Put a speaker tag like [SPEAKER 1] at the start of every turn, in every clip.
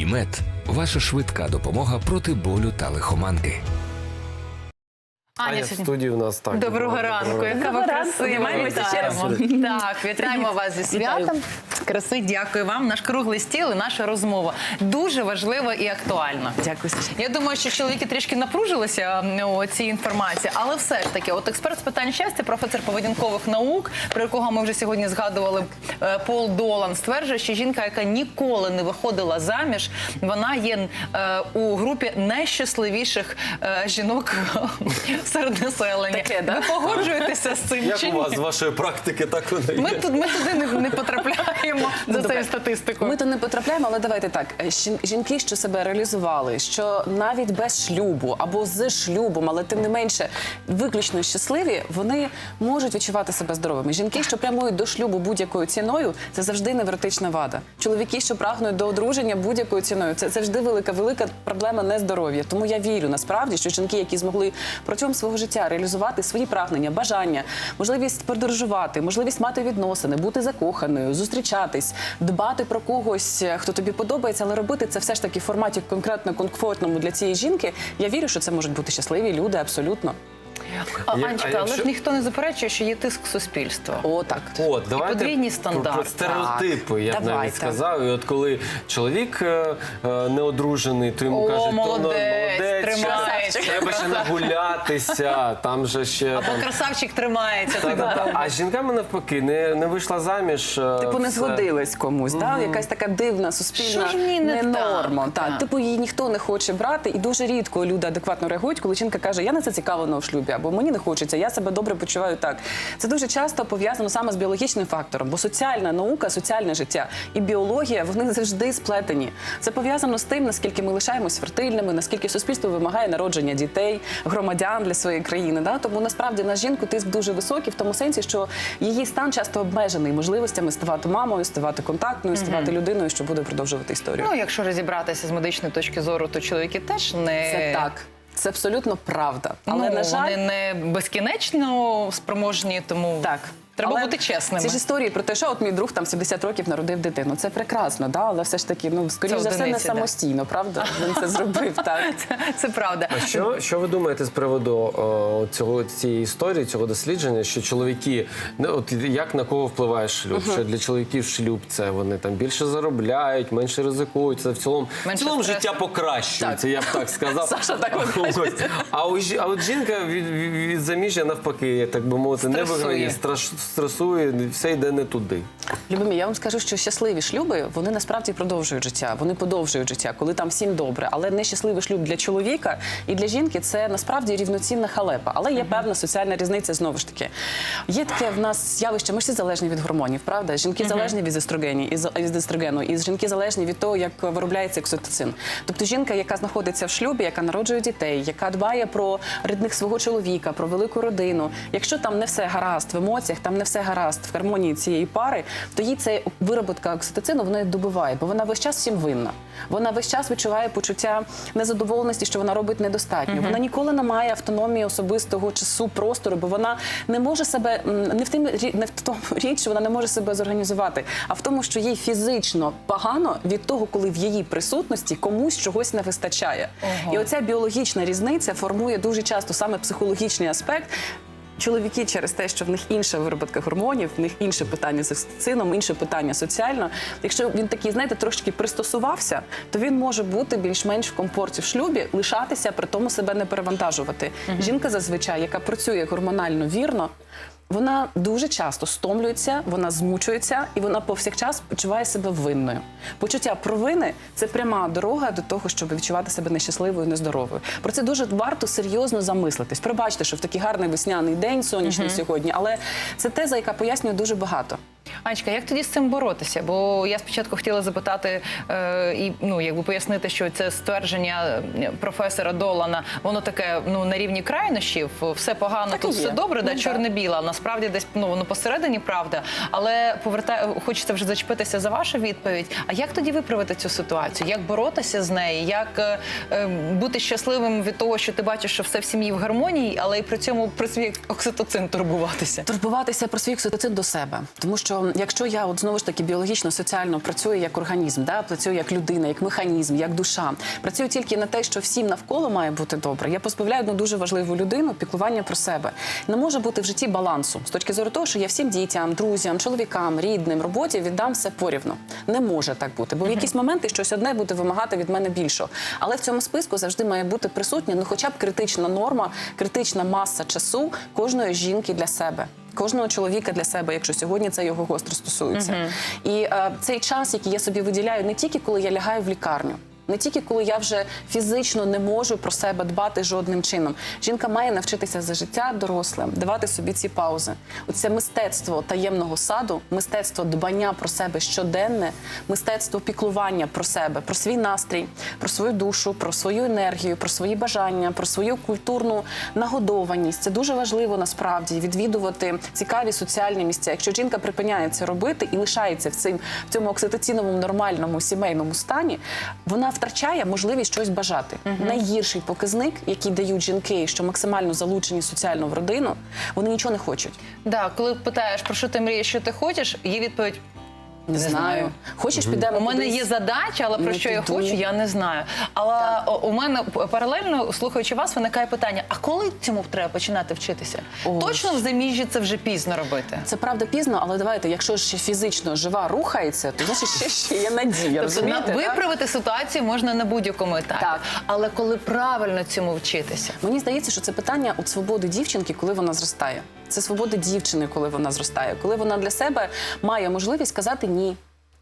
[SPEAKER 1] ІМЕД ваша швидка допомога проти болю та лихоманки.
[SPEAKER 2] Аня
[SPEAKER 3] Аня в студії у нас так.
[SPEAKER 2] Доброго ранку, яка ви красива.
[SPEAKER 4] Маємося ще раз.
[SPEAKER 2] Вітаємо. Так, вітаємо вас зі святом. Краси, дякую вам. Наш круглий стіл і наша розмова дуже важлива і актуальна.
[SPEAKER 4] Дякую.
[SPEAKER 2] Я думаю, що чоловіки трішки напружилися у цій інформації, але все ж таки, от експерт з питань щастя, професор поведінкових наук, про якого ми вже сьогодні згадували, е, Пол Долан, стверджує, що жінка, яка ніколи не виходила заміж, вона є е, у групі найщасливіших е, жінок серед населення.
[SPEAKER 4] Таке, да?
[SPEAKER 2] Ви погоджуєтеся з цим
[SPEAKER 3] Як
[SPEAKER 2] чи
[SPEAKER 3] у вас з вашої практики так воно
[SPEAKER 2] Ми
[SPEAKER 3] є?
[SPEAKER 2] тут ми туди не, не потрапляємо за
[SPEAKER 4] добре.
[SPEAKER 2] цією статистикою.
[SPEAKER 4] Ми то не потрапляємо, але давайте так. Е, Жінки, що себе реалізували, що навіть без шлюбу або з шлюбом, але тим не менше виключно щасливі, вони можуть відчувати себе здоровими. Жінки, що прямують до шлюбу будь-якою ціною, це завжди невротична вада. Чоловіки, що прагнуть до одруження будь-якою ціною, це завжди велика, велика проблема нездоров'я. Тому я вірю насправді, що жінки, які змогли протягом свого життя реалізувати свої прагнення, бажання, можливість подорожувати, можливість мати відносини, бути закоханою, зустрічатись, дбати про когось, е, хто тобі подобається, але робити це все ж таки в форматі конкретно комфортному для цієї жінки. Я вірю, що це можуть бути щасливі люди, абсолютно.
[SPEAKER 2] А,
[SPEAKER 3] Я-
[SPEAKER 2] Анечка,
[SPEAKER 3] а
[SPEAKER 2] але ж
[SPEAKER 3] якщо-
[SPEAKER 2] не заперечує, що є тиск суспільства.
[SPEAKER 4] О, так.
[SPEAKER 3] От, давайте
[SPEAKER 2] подвійні
[SPEAKER 3] про- Про
[SPEAKER 2] стандарти.
[SPEAKER 3] стереотипи, я б
[SPEAKER 4] давайте.
[SPEAKER 3] навіть сказав. І от коли чоловік е, е, неодружений, то йому
[SPEAKER 2] О,
[SPEAKER 3] кажуть, то
[SPEAKER 2] молодець,
[SPEAKER 3] молодець,
[SPEAKER 2] тримається.
[SPEAKER 3] треба ще нагулятися, там же ще
[SPEAKER 2] Або
[SPEAKER 3] там.
[SPEAKER 2] красавчик тримається. так
[SPEAKER 3] Та-та-та. А з жінками навпаки, не, не вийшла заміж. е,
[SPEAKER 4] Типу не
[SPEAKER 3] все.
[SPEAKER 4] згодились комусь, да? якась така дивна суспільна
[SPEAKER 2] Що ж в ній не
[SPEAKER 4] норма.
[SPEAKER 2] так?
[SPEAKER 4] Так,
[SPEAKER 2] Так.
[SPEAKER 4] типу її ніхто не хоче брати, і дуже рідко люди адекватно реагують, коли жінка каже, я не зацікавлена у шлюбі, або мені не хочеться, я себе добре почуваю так. Це дуже часто пов'язано саме з біологічним фактором, бо соціальна наука, соціальне життя і біологія вони завжди сплетені. Це пов'язано з тим, наскільки ми лишаємось фертильними, наскільки суспільство вимагає народження дітей, громадян для своєї країни. Да? Тому насправді на жінку тиск дуже високий в тому сенсі, що її стан часто обмежений можливостями ставати мамою, ставати контактною, ставати людиною, що буде продовжувати історію.
[SPEAKER 2] Ну, якщо розібратися з медичної точки зору, то чоловіки теж не
[SPEAKER 4] Це так. Це абсолютно правда. Але
[SPEAKER 2] ну,
[SPEAKER 4] на жаль,
[SPEAKER 2] вони не безкінечно спроможні, тому
[SPEAKER 4] Так.
[SPEAKER 2] Треба
[SPEAKER 4] Але
[SPEAKER 2] бути чесними.
[SPEAKER 4] Ці ж історії про те, що от мій друг там 70 років народив дитину. Це прекрасно, да? але все ж таки, ну скоріш за все, не
[SPEAKER 2] одиниці, да.
[SPEAKER 4] самостійно, правда? Він це зробив так.
[SPEAKER 2] Це, це правда.
[SPEAKER 3] А що, що ви думаєте з приводу о, цього цієї історії, цього дослідження, що чоловіки не от як на кого впливає шлюб? Що для чоловіків шлюб це вони там більше заробляють, менше ризикують. Це в цілому в цілому
[SPEAKER 2] стресу.
[SPEAKER 3] життя покращується, я б так сказав.
[SPEAKER 4] Саша так.
[SPEAKER 3] А у а от жінка від, від, від заміжжя навпаки, так би мовити, не виграє, страш, стресує, все йде не туди.
[SPEAKER 4] Любимі, я вам скажу, що щасливі шлюби вони насправді продовжують життя. Вони подовжують життя, коли там всім добре. Але нещасливий шлюб для чоловіка і для жінки це насправді рівноцінна халепа. Але є певна соціальна різниця знову ж таки. Є таке в нас явище. Ми всі залежні від гормонів, правда? Жінки залежні від естрогені від естрогену, і жінки залежні від того, як виробляється окситоцин. Тобто жінка, яка знаходиться в шлюбі, яка народжує дітей, яка дбає про рідних свого чоловіка, про велику родину. Якщо там не все гаразд в емоціях, там не все гаразд в гармонії цієї пари, то їй ця вироботка окситоцину вона добиває, бо вона весь час всім винна. Вона весь час відчуває почуття незадоволеності, що вона робить недостатньо. Вона ніколи не має автономії особистого часу, простору, бо вона не може себе не в тим не в тому річ, що вона не може себе зорганізувати, а в тому, що їй фізично погано від того, коли в її присутності комусь чогось не вистачає.
[SPEAKER 2] Ого.
[SPEAKER 4] І оця біологічна різниця формує дуже часто саме психологічний аспект. Чоловіки через те, що в них інша вироботка гормонів, в них інше питання з цином, інше питання соціально. Якщо він такий, знаєте, трошки пристосувався, то він може бути більш-менш в комфорті в шлюбі, лишатися, при тому себе не перевантажувати. Жінка зазвичай, яка працює гормонально вірно. Вона дуже часто стомлюється, вона змучується і вона повсякчас почуває себе винною. Почуття провини це пряма дорога до того, щоб відчувати себе нещасливою, нездоровою. Про це дуже варто серйозно замислитись. Пробачте, що в такий гарний весняний день, сонячний сьогодні, але це теза, яка пояснює дуже багато.
[SPEAKER 2] Анечка, як тоді з цим боротися? Бо я спочатку хотіла запитати е, і ну якби пояснити, що це ствердження е, професора Долана, воно таке ну на рівні крайнощів, все погано,
[SPEAKER 4] Так
[SPEAKER 2] тут все добре, да
[SPEAKER 4] Ну,
[SPEAKER 2] чорне-біле. Насправді десь ну воно посередині правда. Але повертаю, хочеться вже зачепитися за вашу відповідь. А як тоді виправити цю ситуацію? Як боротися з нею? Як е, е, бути щасливим від того, що ти бачиш, що все в сім'ї в гармонії, але і при цьому про свій окситоцин турбуватися?
[SPEAKER 4] Турбуватися про свій окситоцин до себе, тому що якщо я от знову ж таки біологічно, соціально працюю як організм, да, працюю як людина, як механізм, як душа, працюю тільки на те, що всім навколо має бути добре. Я позбавляю одну дуже важливу людину піклування про себе. Не може бути в житті балансу з точки зору того, що я всім дітям, друзям, чоловікам, рідним, роботі віддам все порівну. Не може так бути, бо в якісь моменти щось одне буде вимагати від мене більшого. Але в цьому списку завжди має бути присутня, ну хоча б критична норма, критична маса часу кожної жінки для себе. Кожного чоловіка для себе, якщо сьогодні це його гостро стосується, і е, цей час, який я собі виділяю, не тільки коли я лягаю в лікарню. Не тільки коли я вже фізично не можу про себе дбати жодним чином. Жінка має навчитися за життя дорослим, давати собі ці паузи. Оце мистецтво таємного саду, мистецтво дбання про себе щоденне, мистецтво піклування про себе, про свій настрій, про свою душу, про свою енергію, про свої бажання, про свою культурну нагодованість. Це дуже важливо насправді відвідувати цікаві соціальні місця. Якщо жінка припиняє це робити і лишається в цим в цьому окситоціновому нормальному сімейному стані, вона втрачає можливість щось бажати. Найгірший показник, який дають жінки, що максимально залучені соціально в родину, вони нічого не хочуть.
[SPEAKER 2] Да, коли питаєш, про що ти мрієш, що ти хочеш, є відповідь.
[SPEAKER 4] Не,
[SPEAKER 2] знаю.
[SPEAKER 4] Хочеш підемо
[SPEAKER 2] У мене є задача, але про
[SPEAKER 4] Не
[SPEAKER 2] що я хочу, я не знаю. Але у мене паралельно, слухаючи вас, виникає питання: а коли цьому треба починати вчитися? Точно в заміжжі це вже пізно робити.
[SPEAKER 4] Це правда пізно, але давайте, якщо ще фізично жива рухається, то значить ще, ще є надія.
[SPEAKER 2] Тобто
[SPEAKER 4] розумієте,
[SPEAKER 2] виправити ситуацію можна на будь-якому етапі.
[SPEAKER 4] Так.
[SPEAKER 2] Але коли правильно цьому вчитися?
[SPEAKER 4] Мені здається, що це питання от свободи дівчинки, коли вона зростає. Це свобода дівчини, коли вона зростає, коли вона для себе має можливість сказати ні.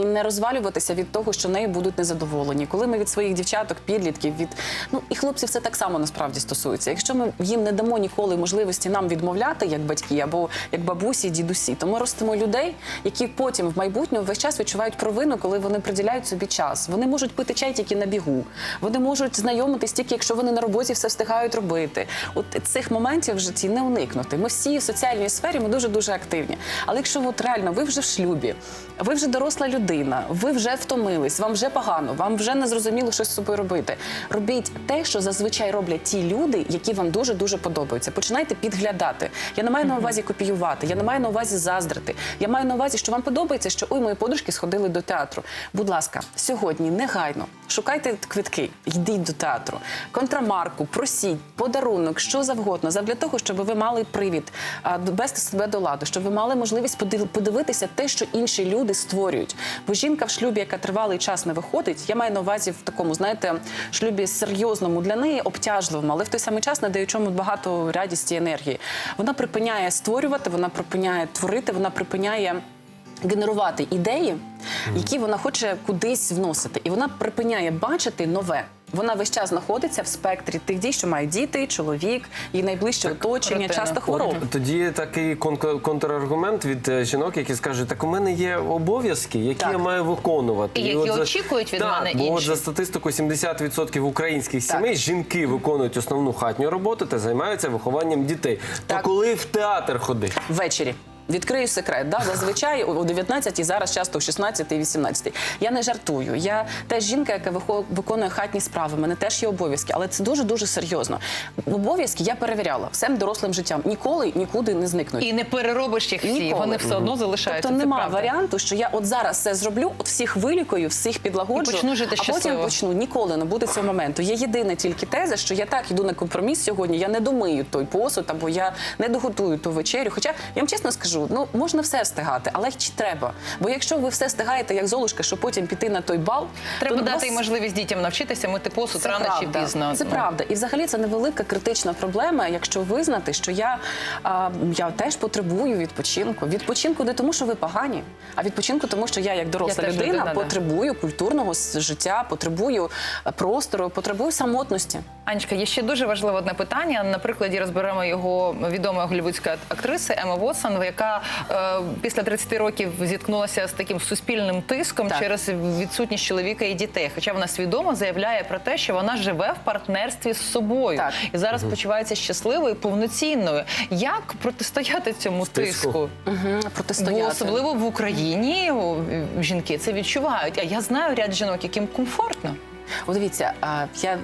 [SPEAKER 4] І не розвалюватися від того, що нею будуть незадоволені. Коли ми від своїх дівчаток, підлітків, від ну і хлопців це так само насправді стосується. Якщо ми їм не дамо ніколи можливості нам відмовляти як батьки або як бабусі, дідусі, то ми ростимо людей, які потім в майбутньому весь час відчувають провину, коли вони приділяють собі час. Вони можуть пити чай тільки на бігу. Вони можуть знайомитись тільки, якщо вони на роботі все встигають робити. От цих моментів в житті не уникнути. Ми всі в соціальній сфері ми дуже дуже активні. Але якщо от реально ви вже в шлюбі, ви вже доросла людина, ви вже втомились, вам вже погано, вам вже не зрозуміло, що з собою робити. Робіть те, що зазвичай роблять ті люди, які вам дуже дуже подобаються. Починайте підглядати. Я не маю на увазі копіювати, я не маю на увазі заздрити. Я маю на увазі, що вам подобається, що ой, мої подружки сходили до театру. Будь ласка, сьогодні негайно шукайте квитки, йдіть до театру, контрамарку, просіть, подарунок, що завгодно, задля того, щоб ви мали привід а, довести себе до ладу, щоб ви мали можливість подив- подивитися те, що інші люди створюють. Бо жінка в шлюбі, яка тривалий час не виходить, я маю на увазі в такому, знаєте, шлюбі серйозному для неї обтяжливому, але в той самий час надаючому багато радісті і енергії. Вона припиняє створювати, вона припиняє творити, вона припиняє. Генерувати ідеї, які вона хоче кудись вносити, і вона припиняє бачити нове. Вона весь час знаходиться в спектрі тих дій, що мають діти, чоловік, її найближче оточення,
[SPEAKER 2] родина.
[SPEAKER 4] часто хвороби.
[SPEAKER 3] От тоді такий кон- контраргумент від е, жінок, які скажуть, так у мене є обов'язки, які
[SPEAKER 4] Так.
[SPEAKER 3] я маю виконувати.
[SPEAKER 2] І які
[SPEAKER 3] от за-
[SPEAKER 2] очікують від
[SPEAKER 3] так,
[SPEAKER 2] мене
[SPEAKER 3] бо от
[SPEAKER 2] інші.
[SPEAKER 3] за статистикою 70% українських
[SPEAKER 4] Так.
[SPEAKER 3] сімей жінки виконують основну хатню роботу та займаються вихованням дітей.
[SPEAKER 4] Так.
[SPEAKER 3] То коли в театр ходити?
[SPEAKER 4] Ввечері. Відкрию секрет, да? зазвичай о 19 і зараз часто о 16 і 18. Я не жартую. Я теж жінка, яка виконує хатні справи. У мене теж є обов'язки, але це дуже дуже серйозно. Обов'язки я перевіряла всім дорослим життям. Ніколи нікуди не зникнуть.
[SPEAKER 2] І не переробиш їх всі,
[SPEAKER 4] Ніколи.
[SPEAKER 2] вони все одно залишаються.
[SPEAKER 4] Тобто
[SPEAKER 2] це
[SPEAKER 4] немає варіанту, що я от зараз все зроблю, от всіх вилікую, всіх підлагоджу,
[SPEAKER 2] І почну жити
[SPEAKER 4] а потім почну. Ніколи не буде цього моменту. Є єдина тільки теза, що я так йду на компроміс сьогодні. Я не домию той посуд, або я не доготую ту вечерю. Хоча я вам чесно скажу, ну можна все встигати, але чи треба? Бо якщо ви все встигаєте як золушка, щоб потім піти на той бал,
[SPEAKER 2] Треба
[SPEAKER 4] то
[SPEAKER 2] дати
[SPEAKER 4] вас-
[SPEAKER 2] можливість дітям навчитися мити посуд рано чи пізно.
[SPEAKER 4] Це правда. І взагалі це невелика критична проблема, якщо визнати, що я, а, я теж потребую відпочинку. Відпочинку не тому, що ви погані, а відпочинку, тому що я, як доросла
[SPEAKER 2] Я
[SPEAKER 4] людина,
[SPEAKER 2] людина, да.
[SPEAKER 4] потребую культурного життя, потребую е, простору, потребую самотності.
[SPEAKER 2] Анечка, є ще дуже важливе одне питання. На прикладі розберемо його відомої голлівудської актриси Ема Вотсон, яка е, після 30 років зіткнулася з таким суспільним тиском
[SPEAKER 4] Так.
[SPEAKER 2] через відсутність чоловіка і дітей. Хоча вона свідомо заявляє про те, що вона живе в партнерстві з собою
[SPEAKER 4] Так.
[SPEAKER 2] і зараз почувається щасливою і повноцінною. Як протистояти цьому
[SPEAKER 3] Тиску.
[SPEAKER 2] тиску?
[SPEAKER 4] Угу.
[SPEAKER 2] Бо особливо в Україні жінки це відчувають. А я знаю ряд жінок, яким комфортно.
[SPEAKER 4] От дивіться, я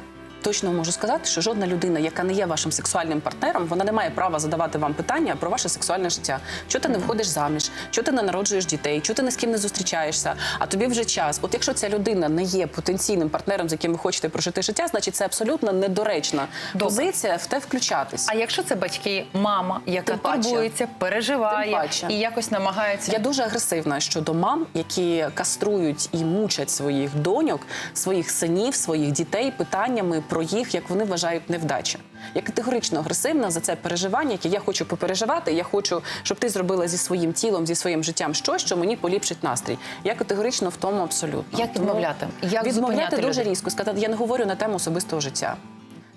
[SPEAKER 4] точно можу сказати, що жодна людина, яка не є вашим сексуальним партнером, вона не має права задавати вам питання про ваше сексуальне життя. Чого ти не виходиш заміж, чого ти не народжуєш дітей, чого ти ні з ким не зустрічаєшся, а тобі вже час. От якщо ця людина не є потенційним партнером, з яким ви хочете прожити життя, значить це абсолютно недоречна позиція в те включатись.
[SPEAKER 2] А якщо це батьки, мама, яка
[SPEAKER 4] Тим
[SPEAKER 2] турбується, переживає і якось намагається
[SPEAKER 4] Я дуже агресивна щодо мам, які каструють і мучать своїх доньок, своїх синів, своїх дітей питаннями про їх, як вони вважають, невдачі. Я категорично агресивна за це переживання, яке я хочу попереживати. Я хочу, щоб ти зробила зі своїм тілом, зі своїм життям щось, що мені поліпшить настрій. Я категорично в тому абсолютно.
[SPEAKER 2] Як відмовляти? Як
[SPEAKER 4] відмовляти дуже
[SPEAKER 2] людей?
[SPEAKER 4] різко. Сказати, я не говорю на тему особистого життя.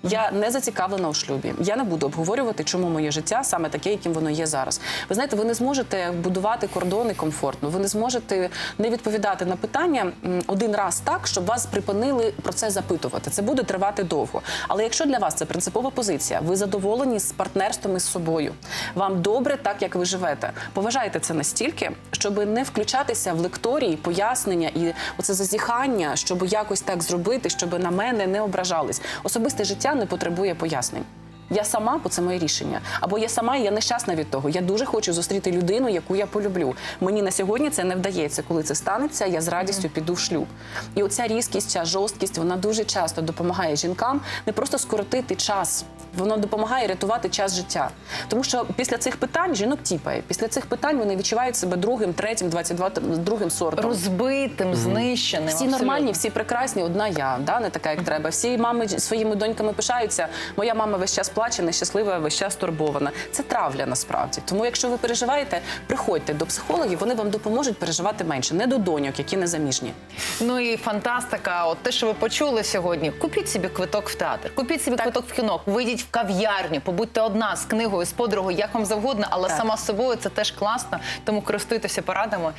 [SPEAKER 4] Я не зацікавлена у шлюбі. Я не буду обговорювати, чому моє життя саме таке, яким воно є зараз. Ви знаєте, ви не зможете будувати кордони комфортно. Ви не зможете не відповідати на питання один раз так, щоб вас припинили про це запитувати. Це буде тривати довго. Але якщо для вас це принципова позиція, ви задоволені з партнерством із собою. Вам добре так, як ви живете. Поважайте це настільки, щоб не включатися в лекторії, пояснення і оце зазіхання, щоб якось так зробити, щоб на мене не ображались. Особисте життя не потребує пояснень. Я сама, бо це моє рішення. Або я сама, і я нещасна від того. Я дуже хочу зустріти людину, яку я полюблю. Мені на сьогодні це не вдається. Коли це станеться, я з радістю піду в шлюб. І оця різкість, ця жорсткість, вона дуже часто допомагає жінкам не просто скоротити час, воно допомагає рятувати час життя. Тому що після цих питань жінок тіпає. Після цих питань вони відчувають себе другим, третім, 22 другим сортом.
[SPEAKER 2] розбитим, знищеним.
[SPEAKER 4] Всі
[SPEAKER 2] абсолютно.
[SPEAKER 4] нормальні, всі прекрасні, одна я, да, не така, як треба. Всі мами своїми доньками пишаються. Моя мама весь час плаче, нещаслива, весь час турбована. Це травля насправді. Тому, якщо ви переживаєте, приходьте до психологів, вони вам допоможуть переживати менше, не до доньок, які не заміжні.
[SPEAKER 2] Ну і фантастика. От те, що ви почули сьогодні. Купіть собі квиток в театр, купіть собі квиток в кіно, вийдіть в кав'ярню, побудьте одна з книгою, з подругою, як вам завгодно, але
[SPEAKER 4] Так.
[SPEAKER 2] сама з собою це теж класно. Тому користуйтеся порадами,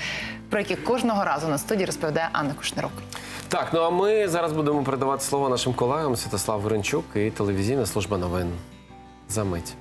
[SPEAKER 2] про які кожного разу на студії розповідає Анна Кушнирок.
[SPEAKER 3] Так, ну а ми зараз будемо передавати слово нашим колегам Святослав Гринчук і телевізійна служба новин. За мить.